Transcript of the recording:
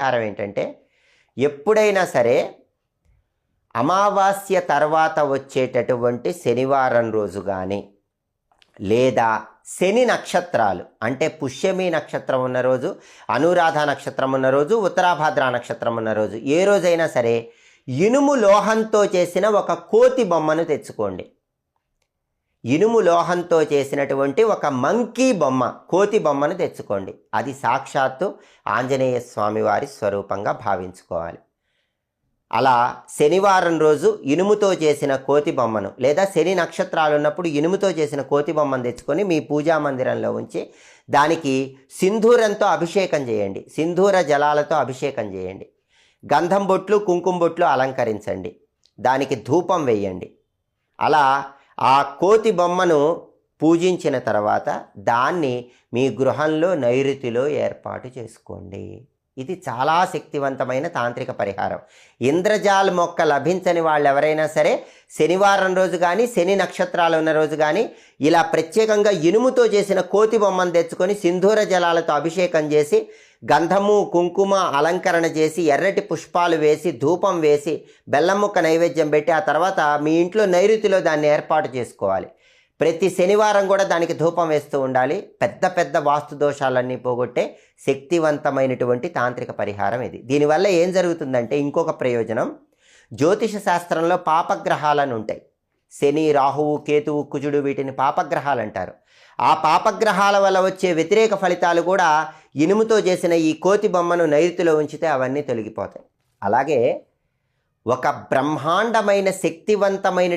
పరిహారం ఏంటంటే ఎప్పుడైనా సరే అమావాస్య తర్వాత వచ్చేటటువంటి శనివారం రోజు కానీ లేదా శని నక్షత్రాలు అంటే పుష్యమి నక్షత్రం ఉన్న రోజు అనురాధ నక్షత్రం ఉన్న రోజు ఉత్తరాభాద్ర నక్షత్రం ఉన్న రోజు ఏ రోజైనా సరే ఇనుము లోహంతో చేసిన ఒక కోతి బొమ్మను తెచ్చుకోండి. ఇనుము లోహంతో చేసినటువంటి ఒక మంకీ బొమ్మ కోతి బొమ్మను తెచ్చుకోండి. అది సాక్షాత్తు ఆంజనేయ స్వామివారి స్వరూపంగా భావించుకోవాలి. అలా శనివారం రోజు ఇనుముతో చేసిన కోతి బొమ్మను లేదా శని నక్షత్రాలు ఉన్నప్పుడు ఇనుముతో చేసిన కోతి బొమ్మను తెచ్చుకొని మీ పూజా మందిరంలో ఉంచి దానికి సింధూరంతో అభిషేకం చేయండి. సింధూర జలాలతో అభిషేకం చేయండి. గంధం బొట్లు కుంకుమ బొట్లు అలంకరించండి. దానికి ధూపం వేయండి. అలా ఆ కోతి బొమ్మను పూజించిన తర్వాత దాన్ని మీ గృహంలో నైరుతిలో ఏర్పాటు చేసుకోండి. ఇది చాలా శక్తివంతమైన తాంత్రిక పరిహారం. ఇంద్రజాల్ మొక్క లభించని వాళ్ళు ఎవరైనా సరే శనివారం రోజు కానీ శని నక్షత్రాలు ఉన్న రోజు కానీ ఇలా ప్రత్యేకంగా ఇనుముతో చేసిన కోతి బొమ్మను తెచ్చుకొని సింధూర జలాలతో అభిషేకం చేసి గంధము కుంకుమ అలంకరణ చేసి ఎర్రటి పుష్పాలు వేసి ధూపం వేసి బెల్లముక్క నైవేద్యం పెట్టి ఆ తర్వాత మీ ఇంట్లో నైరుతిలో దాన్ని ఏర్పాటు చేసుకోవాలి. ప్రతి శనివారం కూడా దానికి ధూపం వేస్తూ ఉండాలి. పెద్ద పెద్ద వాస్తు దోషాలన్నీ పోగొట్టే శక్తివంతమైనటువంటి తాంత్రిక పరిహారం ఇది. దీనివల్ల ఏం జరుగుతుందంటే ఇంకొక ప్రయోజనం. జ్యోతిష శాస్త్రంలో పాపగ్రహాలను ఉంటాయి శని రాహువు కేతువు కుజుడు వీటిని పాపగ్రహాలు అంటారు ఆ పాపగ్రహాల వల్ల వచ్చే వ్యతిరేక ఫలితాలు కూడా ఇనుముతో చేసిన ఈ కోతి బొమ్మను నైరుతిలో ఉంచితే అవన్నీ తొలగిపోతాయి. అలాగే ఒక బ్రహ్మాండమైన శక్తివంతమైన